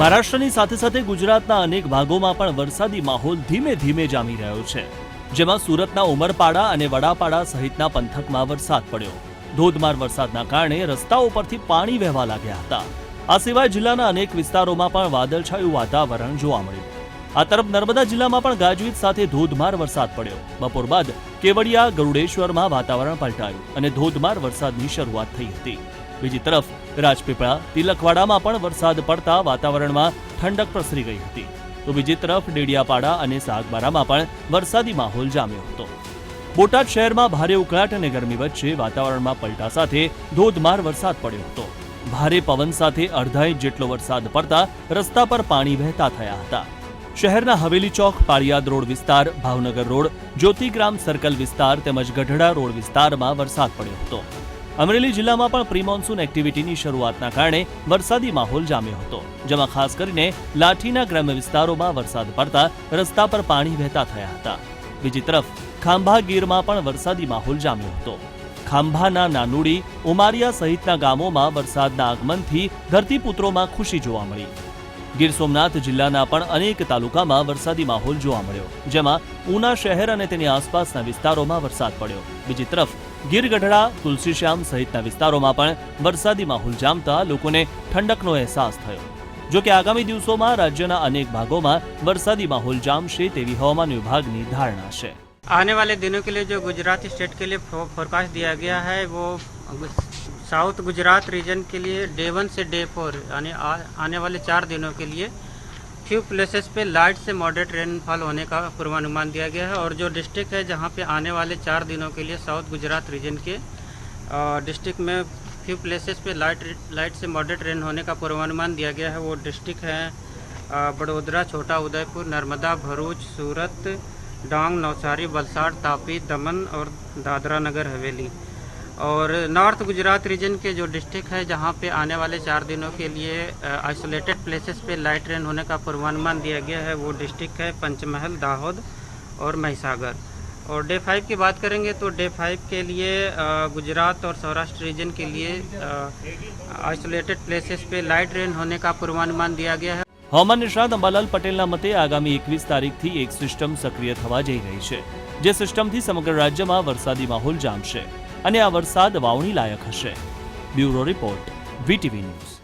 મહારાષ્ટ્રની સાથે સાથે ગુજરાતના અનેક ભાગોમાં પણ વરસાદી માહોલ ધીમે ધીમે જામી રહ્યો છે. જેમાં સુરતના ઉમરપાડા અને વડાપાડા સહિતના પંથકમાં વરસાદ પડ્યો. ધોધમાર વરસાદના કારણે રસ્તાઓ પરથી પાણી વહેવા લાગ્યા હતા. આ સિવાય જિલ્લાના અનેક વિસ્તારોમાં પણ વાદળછાયું વાતાવરણ જોવા મળ્યું. આ તરફ નર્મદા જિલ્લામાં પણ ગાજવીજ સાથે ધોધમાર વરસાદ પડ્યો. બપોર બાદ કેવડિયા, ગરુડેશ્વરમાં વાતાવરણ પલટાયું અને ધોધમાર વરસાદની શરૂઆત થઈ હતી. બીજી તરફ રાજપીપળા તિલકવાડામાં પણ વરસાદ પડતા વાતાવરણમાં ઠંડક પ્રસરી ગઈ હતી. તો બીજી તરફ ડેડિયાપાડા અને સાગબારામાં પણ વરસાદી માહોલ જામ્યો હતો. બોટાદ શહેરમાં ભારે ઉકળાટ અને ગરમી વચ્ચે વાતાવરણમાં પલટા સાથે ધોધમાર વરસાદ પડ્યો હતો. ભારે પવન સાથે અડધા ઇંચ જેટલો વરસાદ પડતા રસ્તા પર પાણી વહેતા થયા હતા. શહેરના હવેલી ચોક, પાળિયાદ રોડ વિસ્તાર, ભાવનગર રોડ, જ્યોતિગ્રામ સર્કલ વિસ્તાર તેમજ ગઢડા રોડ વિસ્તારમાં વરસાદ પડ્યો હતો. અમરેલી જિલ્લામાં પણ પ્રી મોન્સૂન એક્ટિવિટીની શરૂઆતના કારણે વરસાદી માહોલ જામ્યો હતો, જેમાં ખાસ કરીને લાઠીના ગ્રામ્ય વિસ્તારોમાં વરસાદ પડતા રસ્તા પર પાણી વહેતા થયા હતા. બીજી તરફ, ખાંભા ગીરમાં પણ વરસાદી માહોલ જામ્યો હતો. ખાંભાના નાનુડી, ઉમારિયા સહિતના ગામોમાં વરસાદના આગમનથી ધરતીપુત્રોમાં ખુશી જોવા મળી. ગીર સોમનાથ જિલ્લાના પણ અનેક તાલુકામાં વરસાદી માહોલ જોવા મળ્યો, જેમાં ઉના શહેર અને તેની આસપાસના વિસ્તારોમાં વરસાદ પડ્યો. બીજી તરફ ગીર ગઢડા તુલસીશ્યામ સહિતના વિસ્તારોમાં પણ વરસાદી માહોલ જામતા લોકોને ઠંડકનો અહેસાસ થયો જો કે આગામી દિવસોમાં રાજ્યના અનેક ભાગોમાં વરસાદી માહોલ જામશે તેવી હવામાન વિભાગની ધારણા છે आने वाले दिनों के लिए जो गुजरात स्टेट के लिए फो- फोरकास्ट दिया गया है वो साउथ गुजरात रीजन के लिए डे वन से डे फोर यानी आ- आने वाले चार दिनों के लिए फ्यू प्लेसेस पे लाइट से मॉडरेट रेनफॉल होने का पूर्वानुमान दिया गया है और जो डिस्ट्रिक्ट है जहाँ पे आने वाले चार दिनों के लिए साउथ गुजरात रीजन के डिस्ट्रिक्ट में फ्यू प्लेसेस पे लाइट लाइट से मॉडरेट रेन होने का पूर्वानुमान दिया गया है। वो डिस्ट्रिक्ट है बड़ोदरा, छोटा उदयपुर, नर्मदा, भरूच, सूरत, डांग, नवसारी, वलसाड़, तापी, दमन और दादरा नगर, हवेली। और नॉर्थ गुजरात रीजन के जो डिस्ट्रिक्ट है जहाँ पे आने वाले चार दिनों के लिए आइसोलेटेड प्लेसेस पे लाइट रेन होने का पूर्वानुमान दिया गया है वो डिस्ट्रिक्ट है पंचमहल दाहोद और महिसागर और डे फाइव की बात करेंगे तो डे फाइव के लिए अ, गुजरात और सौराष्ट्र रीजन के लिए आइसोलेटेड प्लेसेस पे लाइट रेन होने का पूर्वानुमान दिया गया है હવામાન નિષ્ણાત અંબાલાલ પટેલના મતે આગામી એકવીસ તારીખથી એક સિસ્ટમ સક્રિય થવા જઈ રહી છે જે સિસ્ટમથી સમગ્ર રાજ્યમાં વરસાદી માહોલ જામશે અને આ વરસાદ વાવણી લાયક હશે. Bureau report VTV news.